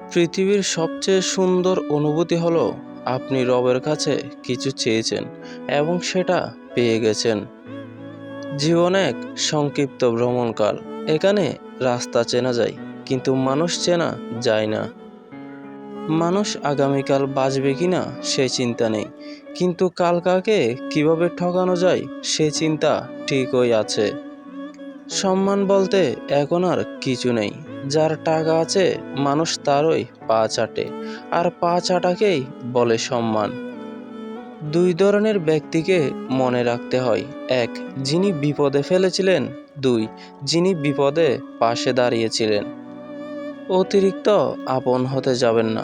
পৃথিবীর সবচেয়ে সুন্দর অনুভূতি হলো আপনি রবের কাছে কিছু চেয়েছেন এবং সেটা পেয়ে গেছেন। জীবন এক সংক্ষিপ্ত ভ্রমণকাল। এখানে রাস্তা চেনা যায়, কিন্তু মানুষ চেনা যায় না। মানুষ আগামীকাল বাঁচবে কিনা সে চিন্তা নেই, কিন্তু কাল কাকে কীভাবে ঠকানো যায় সে চিন্তা ঠিকই আছে। সম্মান বলতে এখন আর কিছু নেই। যার টাকা আছে, মানুষ তারই পা চাটে, আর পা চাটাকেই বলে সম্মান। দুই ধরনের ব্যক্তিকে মনে রাখতে হয়। এক, যিনি বিপদে ফেলেছিলেন। দুই, যিনি বিপদে পাশে দাঁড়িয়েছিলেন। অতিরিক্ত আপন হতে যাবেন না।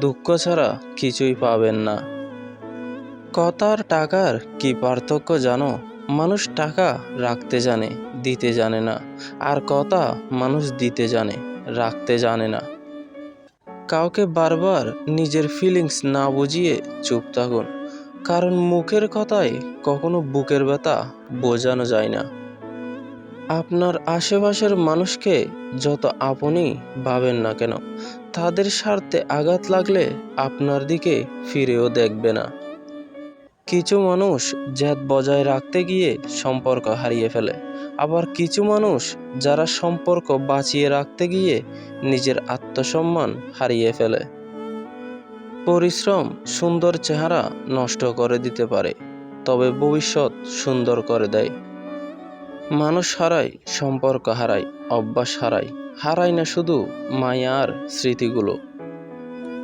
দুঃখ ছাড়া কিছুই পাবেন না। কথার টাকার কি পার্থক্য জানো? মানুষ টাকা রাখতে জানে। দিতে জানে না। আর কথা মানুষ দিতে জানে, রাখতে জানে না। কাউকে বারবার নিজের ফিলিংস না বুঝিয়ে চুপ থাকুন, কারণ মুখের কথায় কখনো বুকের ব্যথা বোঝানো যায় না। আপনার আশেপাশের মানুষকে যত আপনই ভাবেন না কেন, তাদের স্বার্থে আঘাত লাগলে আপনার দিকে ফিরেও দেখবে না। কিছু মানুষ জেদ বজায় রাখতে গিয়ে সম্পর্ক হারিয়ে ফেলে। আবার কিছু মানুষ যারা সম্পর্ক বাঁচিয়ে রাখতে গিয়ে নিজের আত্মসম্মান হারিয়ে ফেলে। পরিশ্রম সুন্দর চেহারা নষ্ট করে দিতে পারে, তবে ভবিষ্যৎ সুন্দর করে দেয়। মানুষ হারায়, সম্পর্ক হারায়, অভ্যাস হারায় হারায় না শুধু মায়া আর স্মৃতিগুলো।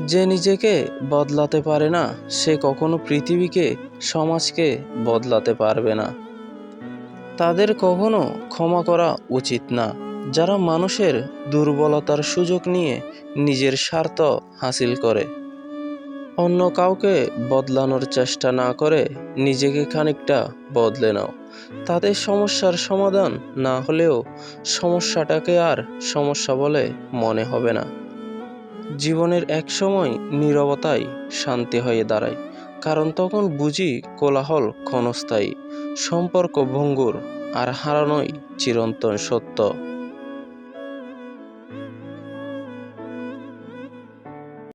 যে নিজেকে বদলাতে পারে না, সে কখনো পৃথিবীকে, সমাজকে বদলাতে পারবে না। তাদের কখনো ক্ষমা করা উচিত না। যারা মানুষের দুর্বলতার সুযোগ নিয়ে নিজের স্বার্থ হাসিল করে। অন্য কাউকে বদলানোর চেষ্টা না করে নিজেকে খানিকটা বদলে নাও। তাদের সমস্যার সমাধান না হলেও সমস্যাটাকে আর সমস্যা বলে মনে হবে না। জীবনের এক সময় নীরবতাই শান্তি হয়ে দাঁড়ায়, কারণ তখন বুঝি কোলাহল ক্ষণস্থায়ী, সম্পর্ক ভঙ্গুর আর হারানোই চিরন্তন সত্য।